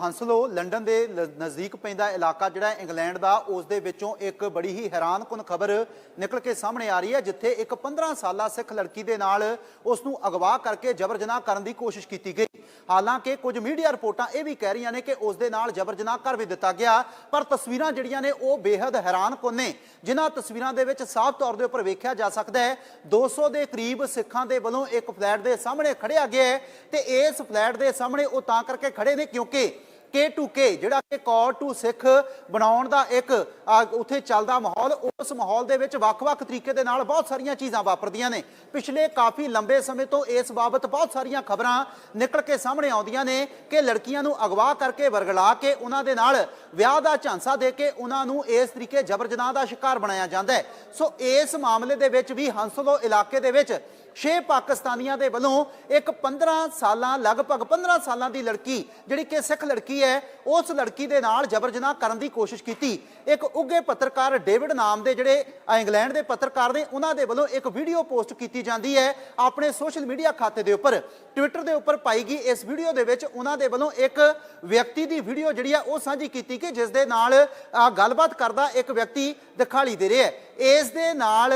[SPEAKER 1] ਹੰਸਲੋ ਲੰਡਨ ਦੇ ਨਜ਼ਦੀਕ ਪੈਂਦਾ ਇਲਾਕਾ ਜਿਹੜਾ ਇੰਗਲੈਂਡ ਦਾ, ਉਸ ਦੇ ਵਿੱਚੋਂ ਇੱਕ ਬੜੀ ਹੀ ਹੈਰਾਨਕੁਨ ਖਬਰ ਨਿਕਲ ਕੇ ਸਾਹਮਣੇ ਆ ਰਹੀ ਹੈ, ਜਿੱਥੇ ਇੱਕ 15 ਸਾਲਾ ਸਿੱਖ ਲੜਕੀ ਦੇ ਨਾਲ ਉਸ ਨੂੰ ਅਗਵਾ ਕਰਕੇ ਜਬਰ ਜਨਾਹ ਕਰਨ ਦੀ ਕੋਸ਼ਿਸ਼ ਕੀਤੀ ਗਈ। ਹਾਲਾਂਕਿ ਕੁਝ ਮੀਡੀਆ ਰਿਪੋਰਟਾਂ ਇਹ ਵੀ ਕਹਿ ਰਹੀਆਂ ਨੇ ਕਿ ਉਸ ਦੇ ਨਾਲ ਜਬਰ ਜਨਾਹ ਕਰ ਵੀ ਦਿੱਤਾ ਗਿਆ, ਪਰ ਤਸਵੀਰਾਂ ਜਿਹੜੀਆਂ ਨੇ ਉਹ ਬੇहद ਹੈਰਾਨਕੁਨ ਨੇ। ਜਿਨ੍ਹਾਂ ਤਸਵੀਰਾਂ ਦੇ ਵਿੱਚ ਸਾਫ਼ ਤੌਰ ਦੇ ਉੱਪਰ ਵੇਖਿਆ ਜਾ ਸਕਦਾ ਹੈ 200 ਦੇ ਕਰੀਬ ਸਿੱਖਾਂ ਦੇ ਵੱਲੋਂ ਇੱਕ ਫਲੈਟ ਦੇ ਸਾਹਮਣੇ ਖੜਿਆ ਗਿਆ ਹੈ ਤੇ ਇਸ ਫਲੈਟ ਦੇ ਸਾਹਮਣੇ ਉਹ ਤਾਂ ਕਰਕੇ ਖੜੇ ਨੇ ਕਿਉਂਕਿ K2K ਜਿਹੜਾ ਕਿ ਕੌਰ ਟੂ ਸਿੱਖ ਬਣਾਉਣ ਦਾ ਇੱਕ ਉੱਥੇ ਚੱਲਦਾ ਮਾਹੌਲ, ਉਸ ਮਾਹੌਲ ਦੇ ਵਿੱਚ ਵੱਖ-ਵੱਖ ਤਰੀਕੇ ਦੇ ਨਾਲ ਬਹੁਤ ਸਾਰੀਆਂ ਚੀਜ਼ਾਂ ਵਾਪਰਦੀਆਂ ਨੇ। ਪਿਛਲੇ ਕਾਫੀ ਲੰਬੇ ਸਮੇਂ ਤੋਂ ਇਸ ਬਾਬਤ ਬਹੁਤ ਸਾਰੀਆਂ ਖਬਰਾਂ ਨਿਕਲ ਕੇ ਸਾਹਮਣੇ ਆਉਂਦੀਆਂ ਨੇ ਕਿ ਲੜਕੀਆਂ ਨੂੰ ਅਗਵਾ ਕਰਕੇ ਵਰਗਲਾ ਕੇ ਉਹਨਾਂ ਦੇ ਨਾਲ ਵਿਆਹ ਦਾ ਝਾਂਸਾ ਦੇ ਕੇ ਉਹਨਾਂ ਨੂੰ ਇਸ ਤਰੀਕੇ ਜਬਰ ਜਨਾਹ ਦਾ ਸ਼ਿਕਾਰ ਬਣਾਇਆ ਜਾਂਦਾ ਹੈ। ਸੋ ਇਸ ਮਾਮਲੇ ਦੇ ਵਿੱਚ ਵੀ ਹੰਸਲੋ ਇਲਾਕੇ ਦੇ ਵਿੱਚ ਛੇ ਪਾਕਿਸਤਾਨੀਆਂ ਦੇ ਵੱਲੋਂ ਇੱਕ 15 ਸਾਲਾਂ, ਲਗਭਗ 15 ਸਾਲਾਂ ਦੀ ਲੜਕੀ, ਜਿਹੜੀ ਕਿ ਸਿੱਖ ਲੜਕੀ ਹੈ, ਉਸ ਲੜਕੀ ਦੇ ਨਾਲ ਜਬਰ ਜਨਾਹ ਕਰਨ ਦੀ ਕੋਸ਼ਿਸ਼ ਕੀਤੀ। ਇੱਕ ਉੱਗੇ ਪੱਤਰਕਾਰ ਡੇਵਿਡ ਨਾਮ ਦੇ ਜਿਹੜੇ ਇੰਗਲੈਂਡ ਦੇ ਪੱਤਰਕਾਰ ਨੇ, ਉਹਨਾਂ ਦੇ ਵੱਲੋਂ ਇੱਕ ਵੀਡੀਓ ਪੋਸਟ ਕੀਤੀ ਜਾਂਦੀ ਹੈ ਆਪਣੇ ਸੋਸ਼ਲ ਮੀਡੀਆ ਖਾਤੇ ਦੇ ਉੱਪਰ। ਟਵਿੱਟਰ ਦੇ ਉੱਪਰ ਪਾਈ ਗਈ ਇਸ ਵੀਡੀਓ ਦੇ ਵਿੱਚ ਉਹਨਾਂ ਦੇ ਵੱਲੋਂ ਇੱਕ ਵਿਅਕਤੀ ਦੀ ਵੀਡੀਓ ਜਿਹੜੀ ਆ, ਉਹ ਸਾਂਝੀ ਕੀਤੀ ਕਿ ਜਿਸ ਦੇ ਨਾਲ ਗੱਲਬਾਤ ਕਰਦਾ ਇੱਕ ਵਿਅਕਤੀ ਦਿਖਾਈ ਦੇ ਰਿਹਾ ਹੈ। ਇਸ ਦੇ ਨਾਲ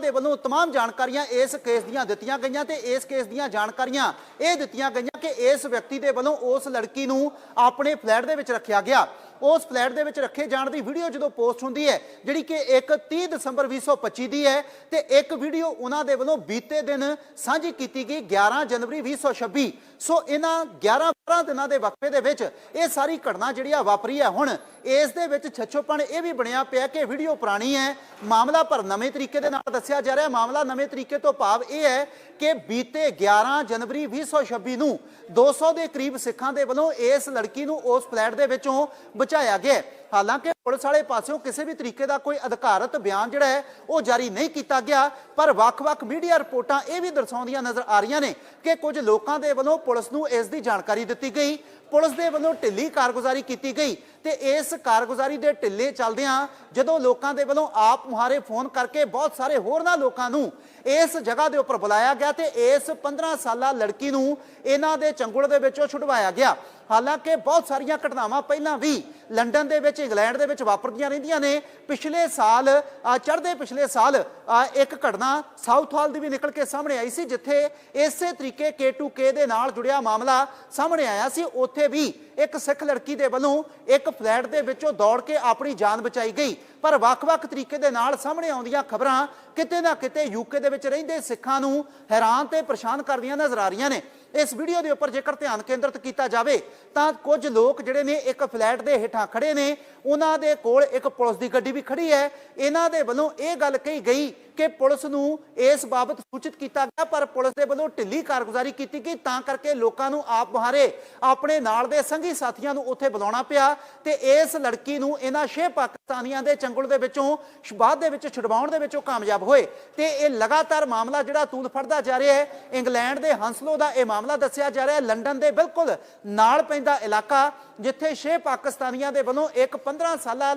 [SPEAKER 1] ਦੇ ਵੱਲੋਂ तमाम ਜਾਣਕਾਰੀਆਂ ਇਸ ਕੇਸ ਦੀਆਂ ਦਿੱਤੀਆਂ ਗਈਆਂ ਤੇ ਇਸ ਕੇਸ ਦੀਆਂ ਜਾਣਕਾਰੀਆਂ ਇਹ ਦਿੱਤੀਆਂ ਗਈਆਂ ਕਿ ਇਸ ਵਿਅਕਤੀ ਦੇ ਵੱਲੋਂ ਉਸ ਲੜਕੀ ਨੂੰ ਆਪਣੇ ਫਲੈਟ ਦੇ ਵਿੱਚ ਰੱਖਿਆ ਗਿਆ ਉਸ ਫਲੈਟ ਦੇ ਵਿੱਚ ਰੱਖੇ ਜਾਣ ਦੀ ਵੀਡੀਓ ਜਦੋਂ ਪੋਸਟ ਹੁੰਦੀ ਹੈ, ਜਿਹੜੀ ਕਿ ਇੱਕ 30 ਦਸੰਬਰ 2025 ਦੀ ਹੈ, ਤੇ ਇੱਕ ਵੀਡੀਓ ਉਹਨਾਂ ਦੇ ਵੱਲੋਂ ਬੀਤੇ ਦਿਨ ਸਾਂਝੀ ਕੀਤੀ ਗਈ 11 ਜਨਵਰੀ 2026 ਸੋ ਇਹਨਾਂ 11 12 ਦਿਨਾਂ ਦੇ ਵਕਫੇ ਦੇ ਵਿੱਚ ਇਹ ਸਾਰੀ ਘਟਨਾ ਜਿਹੜੀ ਆ ਵਾਪਰੀ ਹੈ ਹੁਣ। ਇਸ ਦੇ ਵਿੱਚ ਛੱਛੋਪਣ ਇਹ ਵੀ ਬਣਿਆ ਪਿਆ ਕਿ ਵੀਡੀਓ ਪੁਰਾਣੀ ਹੈ। ਮਾਮਲਾ ਪਰ ਨਵੇਂ ਤਰੀਕੇ ਦੇ ਨਾਲ ਦੱਸਿਆ ਜਾ ਰਿਹਾ। ਮਾਮਲਾ ਨਵੇਂ ਤਰੀਕੇ ਤੋਂ ਭਾਵ ਇਹ ਹੈ ਕਿ ਬੀਤੇ 11 ਜਨਵਰੀ 2026 ਨੂੰ 200 ਦੇ ਕਰੀਬ ਸਿੱਖਾਂ ਦੇ ਵੱਲੋਂ ਇਸ ਲੜਕੀ ਨੂੰ ਉਸ ਫਲੈਟ ਦੇ ਵਿੱਚੋਂ ਬਚਾਇਆ ਗਿਆ ਹੈ। ਹਾਲਾਂਕਿ ਪੁਲਿਸ ਵਾਲੇ ਪਾਸਿਓਂ ਕਿਸੇ ਵੀ ਤਰੀਕੇ ਦਾ ਕੋਈ ਅਧਿਕਾਰਤ ਬਿਆਨ ਜਿਹੜਾ ਹੈ, ਉਹ ਜਾਰੀ ਨਹੀਂ ਕੀਤਾ ਗਿਆ, ਪਰ ਵੱਖ-ਵੱਖ ਮੀਡੀਆ ਰਿਪੋਰਟਾਂ ਇਹ ਵੀ ਦਰਸਾਉਂਦੀਆਂ ਨਜ਼ਰ ਆ ਰਹੀਆਂ ਨੇ ਕਿ ਕੁਝ ਲੋਕਾਂ ਦੇ ਵੱਲੋਂ ਪੁਲਿਸ ਨੂੰ ਇਸ ਦੀ ਜਾਣਕਾਰੀ ਦਿੱਤੀ ਗਈ। ਪੁਲਿਸ ਦੇ ਵੱਲੋਂ ਢਿੱਲੀ ਕਾਰਗੁਜ਼ਾਰੀ ਕੀਤੀ ਗਈ ਤੇ ਇਸ ਕਾਰਗੁਜ਼ਾਰੀ ਦੇ ਢਿੱਲੇ ਚੱਲਦਿਆਂ ਜਦੋਂ ਲੋਕਾਂ ਦੇ ਵੱਲੋਂ ਆਪ ਮੁਹਾਰੇ ਫੋਨ ਕਰਕੇ ਬਹੁਤ ਸਾਰੇ ਹੋਰਨਾਂ ਲੋਕਾਂ ਨੂੰ ਇਸ ਜਗ੍ਹਾ ਦੇ ਉੱਪਰ ਬੁਲਾਇਆ ਗਿਆ ਤੇ ਇਸ 15 ਸਾਲਾ ਲੜਕੀ ਨੂੰ ਇਹਨਾਂ ਦੇ ਚੰਗੁਲ ਦੇ ਵਿੱਚੋਂ ਛੁਡਵਾਇਆ ਗਿਆ। ਹਾਲਾਂਕਿ ਬਹੁਤ ਸਾਰੀਆਂ ਘਟਨਾਵਾਂ ਪਹਿਲਾਂ ਵੀ ਲੰਡਨ ਦੇ ਵਿੱਚ ਇੰਗਲੈਂਡ ਦੇ ਵਿੱਚ ਵਾਪਰਦੀਆਂ ਰਹਿੰਦੀਆਂ ਨੇ। ਪਿਛਲੇ ਸਾਲ ਅ, ਚੜ੍ਹਦੇ ਪਿਛਲੇ ਸਾਲ ਅ, ਇੱਕ ਘਟਨਾ ਸਾਊਥ ਹਾਲ ਦੀ ਵੀ ਨਿਕਲ ਕੇ ਸਾਹਮਣੇ ਆਈ ਸੀ ਜਿੱਥੇ ਇਸੇ ਤਰੀਕੇ K2K ਦੇ ਨਾਲ ਜੁੜਿਆ ਮਾਮਲਾ ਸਾਹਮਣੇ ਆਇਆ ਸੀ। ਉੱਥੇ ਵੀ ਇੱਕ ਸਿੱਖ ਲੜਕੀ ਦੇ ਵੱਲੋਂ ਇੱਕ ਫਲੈਟ ਦੇ ਵਿੱਚੋਂ ਦੌੜ ਕੇ ਆਪਣੀ ਜਾਨ ਬਚਾਈ ਗਈ। ਪਰ ਵੱਖ-ਵੱਖ ਤਰੀਕੇ ਦੇ ਨਾਲ ਸਾਹਮਣੇ ਆਉਂਦੀਆਂ ਖਬਰਾਂ ਕਿਤੇ ਨਾ ਕਿਤੇ ਯੂਕੇ ਦੇ ਵਿੱਚ ਰਹਿੰਦੇ ਸਿੱਖਾਂ ਨੂੰ ਹੈਰਾਨ ਤੇ ਪਰੇਸ਼ਾਨ ਕਰਦੀਆਂ ਨਜ਼ਰ ਆ ਰਹੀਆਂ ਨੇ। ਇਸ ਵੀਡੀਓ ਦੇ ਉੱਪਰ ਜੇਕਰ ਧਿਆਨ ਕੇਂਦਰਿਤ ਕੀਤਾ ਜਾਵੇ, ਤਾਂ ਕੁਝ ਲੋਕ ਜਿਹੜੇ ਨੇ ਇੱਕ ਫਲੈਟ ਦੇ ਹੇਠਾਂ ਖੜੇ ਨੇ, ਉਹਨਾਂ ਦੇ ਕੋਲ ਇੱਕ ਪੁਲਿਸ ਦੀ ਗੱਡੀ ਵੀ ਖੜੀ ਹੈ। ਇਹਨਾਂ ਦੇ ਵੱਲੋਂ ਇਹ ਗੱਲ ਕਹੀ ਗਈ ਕਿ ਪੁਲਿਸ ਨੂੰ ਇਸ ਬਾਬਤ ਸੂਚਿਤ ਕੀਤਾ ਗਿਆ, ਪਰ ਪੁਲਿਸ ਦੇ ਵੱਲੋਂ ਢਿੱਲੀ ਕਾਰਗੁਜ਼ਾਰੀ ਕੀਤੀ ਗਈ, ਤਾਂ ਕਰਕੇ ਲੋਕਾਂ ਨੂੰ ਆਪ ਮੁਹਾਰੇ ਆਪਣੇ ਨਾਲ ਦੇ ਸੰਗੀ ਸਾਥੀਆਂ ਨੂੰ ਉੱਥੇ ਬੁਲਾਉਣਾ ਪਿਆ ਤੇ ਇਸ ਲੜਕੀ ਨੂੰ ਇਹਨਾਂ ਛੇ ਪਾਕਿਸਤਾਨੀਆਂ ਦੇ ਚੰਗਲ ਦੇ ਵਿੱਚੋਂ ਬਾਅਦ ਦੇ ਵਿੱਚ, ਛੁਡਵਾਉਣ ਦੇ ਵਿੱਚੋਂ ਕਾਮਯਾਬ ਹੋਏ ਤੇ ਇਹ ਲਗਾਤਾਰ ਮਾਮਲਾ ਜਿਹੜਾ ਤੂਲ ਫੜਦਾ ਜਾ ਰਿਹਾ ਹੈ, ਇੰਗਲੈਂਡ ਦੇ ਹੰਸਲੋ ਦਾ ਇਹ ਮਾਮਲਾ ਦੱਸਿਆ ਜਾ ਰਿਹਾ ਹੈ, ਲੰਡਨ ਦੇ ਬਿਲਕੁਲ ਨਾਲ ਪੈਂਦਾ ਇਲਾਕਾ, ਜਿੱਥੇ ਛੇ ਪਾਕਿਸਤਾਨੀਆਂ ਦੇ ਵੱਲੋਂ ਇੱਕ 15 ਸਾਲਾ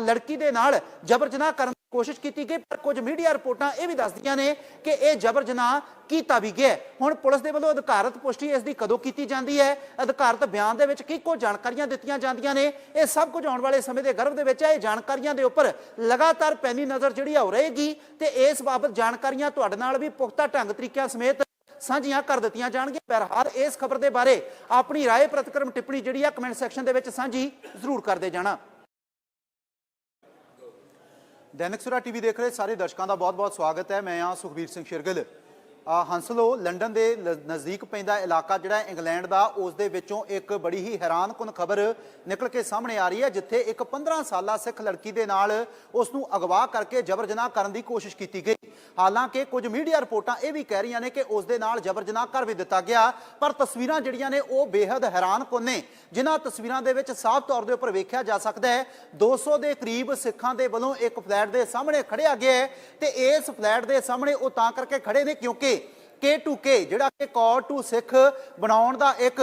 [SPEAKER 1] ਲੜਕੀ ਦੇ ਨਾਲ ਜਬਰ ਜਨਾਹ ਕਰਨ ਕੋਸ਼ਿਸ਼ ਕੀਤੀ ਗਈ, ਪਰ ਕੁਝ ਮੀਡੀਆ ਰਿਪੋਰਟਾਂ ਇਹ ਵੀ ਦੱਸਦੀਆਂ ਨੇ ਕਿ ਇਹ ਜਬਰ ਜਨਾਹ ਕੀਤਾ ਵੀ ਗਿਆ ਹੁਣ ਪੁਲਿਸ ਦੇ ਵੱਲੋਂ ਅਧਿਕਾਰਤ ਪੁਸ਼ਟੀ ਇਸ ਦੀ ਕਦੋਂ ਕੀਤੀ ਜਾਂਦੀ ਹੈ? ਅਧਿਕਾਰਤ ਬਿਆਨ ਦੇ ਵਿੱਚ ਕੀ ਕੁਝ ਜਾਣਕਾਰੀਆਂ ਦਿੱਤੀਆਂ ਜਾਂਦੀਆਂ ਨੇ? ਇਹ ਸਭ ਕੁਝ ਆਉਣ ਵਾਲੇ ਸਮੇਂ ਦੇ ਗਰਭ ਦੇ ਵਿੱਚ ਹੈ। ਇਹ ਜਾਣਕਾਰੀਆਂ ਦੇ ਉੱਪਰ ਲਗਾਤਾਰ ਪੈਣੀ ਨਜ਼ਰ ਜਿਹੜੀ ਆ ਹੋ ਰਹੇਗੀ ਤੇ ਇਸ ਬਾਬਤ ਜਾਣਕਾਰੀਆਂ ਤੁਹਾਡੇ ਨਾਲ ਵੀ ਪੁਖਤਾ ਢੰਗ ਤਰੀਕਿਆਂ ਸਮੇਤ ਸਾਂਝੀਆਂ ਕਰ ਦਿੱਤੀਆਂ ਜਾਣਗੀਆਂ। ਬਹਰਹਾਲ ਇਸ ਖਬਰ ਦੇ ਬਾਰੇ ਆਪਣੀ ਰਾਏ, ਪ੍ਰਤੀਕਰਮ, ਟਿੱਪਣੀ ਜਿਹੜੀ ਆ ਕਮੈਂਟ ਸੈਕਸ਼ਨ ਦੇ ਵਿੱਚ ਸਾਂਝੀ ਜ਼ਰੂਰ ਕਰਦੇ ਜਾਣਾ। ਦੈਨਿਕ ਸੁਰਾ ਟੀਵੀ ਦੇਖ ਰਹੇ ਸਾਰੇ ਦਰਸ਼ਕਾਂ ਦਾ ਬਹੁਤ-ਬਹੁਤ ਸਵਾਗਤ ਹੈ। ਮੈਂ ਹਾਂ ਸੁਖਬੀਰ ਸਿੰਘ ਸ਼ਿਰਗਿਲ। ਹੰਸਲੋ ਲੰਡਨ ਦੇ ਲ- ਨਜ਼ਦੀਕ ਪੈਂਦਾ ਇਲਾਕਾ ਜਿਹੜਾ ਇੰਗਲੈਂਡ ਦਾ ਉਸ ਦੇ ਵਿੱਚੋਂ ਇੱਕ ਬੜੀ ਹੀ ਹੈਰਾਨਕੁਨ ਖਬਰ ਨਿਕਲ ਕੇ ਸਾਹਮਣੇ ਆ ਰਹੀ ਹੈ, ਜਿੱਥੇ ਇੱਕ 15 ਸਾਲਾ ਸਿੱਖ ਲੜਕੀ ਦੇ ਨਾਲ ਉਸ ਨੂੰ ਅਗਵਾ ਕਰਕੇ ਜਬਰ ਜਨਾਹ ਕਰਨ ਦੀ ਕੋਸ਼ਿਸ਼ ਕੀਤੀ ਗਈ। ਹਾਲਾਂਕਿ ਕੁਝ ਮੀਡੀਆ ਰਿਪੋਰਟਾਂ ਇਹ ਵੀ ਕਹਿ ਰਹੀਆਂ ਨੇ ਕਿ ਉਸ ਦੇ ਨਾਲ ਜਬਰ ਜਨਾਹ ਕਰ ਵੀ ਦਿੱਤਾ ਗਿਆ, ਪਰ ਤਸਵੀਰਾਂ ਜਿਹੜੀਆਂ ਨੇ ਉਹ ਬੇहद ਹੈਰਾਨਕੁਨ ਨੇ, ਜਿਨ੍ਹਾਂ ਤਸਵੀਰਾਂ ਦੇ ਵਿੱਚ ਸਾਫ਼ ਤੌਰ ਦੇ ਉੱਪਰ ਵੇਖਿਆ ਜਾ ਸਕਦਾ ਹੈ 200 ਦੇ ਕਰੀਬ ਸਿੱਖਾਂ ਦੇ ਵੱਲੋਂ ਇੱਕ ਫਲੈਟ ਦੇ ਸਾਹਮਣੇ ਖੜਿਆ ਗਿਆ ਹੈ ਤੇ ਇਸ ਫਲੈਟ ਦੇ ਸਾਹਮਣੇ ਉਹ ਤਾਂ ਕਰਕੇ ਖੜੇ ਨੇ ਕਿਉਂਕਿ K2K ਜਿਹੜਾ ਕਿ ਕੌਰ ਟੂ ਸਿੱਖ ਬਣਾਉਣ ਦਾ ਇੱਕ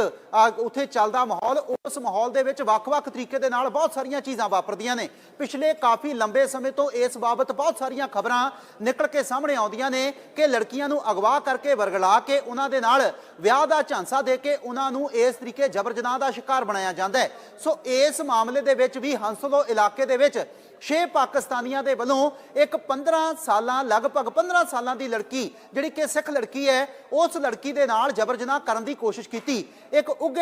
[SPEAKER 1] ਉੱਥੇ ਚੱਲਦਾ ਮਾਹੌਲ, ਉਸ ਮਾਹੌਲ ਦੇ ਵਿੱਚ ਵੱਖ-ਵੱਖ ਤਰੀਕੇ ਦੇ ਨਾਲ ਬਹੁਤ ਸਾਰੀਆਂ ਚੀਜ਼ਾਂ ਵਾਪਰਦੀਆਂ ਨੇ। ਪਿਛਲੇ ਕਾਫੀ ਲੰਬੇ ਸਮੇਂ ਤੋਂ ਇਸ ਬਾਬਤ ਬਹੁਤ ਸਾਰੀਆਂ ਖਬਰਾਂ ਨਿਕਲ ਕੇ ਸਾਹਮਣੇ ਆਉਂਦੀਆਂ ਨੇ ਕਿ ਲੜਕੀਆਂ ਨੂੰ ਅਗਵਾ ਕਰਕੇ ਵਰਗਲਾ ਕੇ ਉਹਨਾਂ ਦੇ ਨਾਲ ਵਿਆਹ ਦਾ ਝਾਂਸਾ ਦੇ ਕੇ ਉਹਨਾਂ ਨੂੰ ਇਸ ਤਰੀਕੇ ਜਬਰ ਜਨਾਹ ਦਾ ਸ਼ਿਕਾਰ ਬਣਾਇਆ ਜਾਂਦਾ ਹੈ। ਸੋ ਇਸ ਮਾਮਲੇ ਦੇ ਵਿੱਚ ਵੀ ਹੰਸਲੋ ਇਲਾਕੇ ਦੇ ਵਿੱਚ ਛੇ ਪਾਕਿਸਤਾਨੀਆਂ ਦੇ ਵੱਲੋਂ ਇੱਕ 15 ਸਾਲਾਂ, ਲਗਭਗ 15 ਸਾਲਾਂ ਦੀ ਲੜਕੀ, ਜਿਹੜੀ ਕਿ ਸਿੱਖ ਲੜਕੀ ਹੈ, ਉਸ ਲੜਕੀ ਦੇ ਨਾਲ ਜਬਰ ਜਨਾਹ ਕਰਨ ਦੀ ਕੋਸ਼ਿਸ਼ ਕੀਤੀ। ਇੱਕ ਉੱਗੇ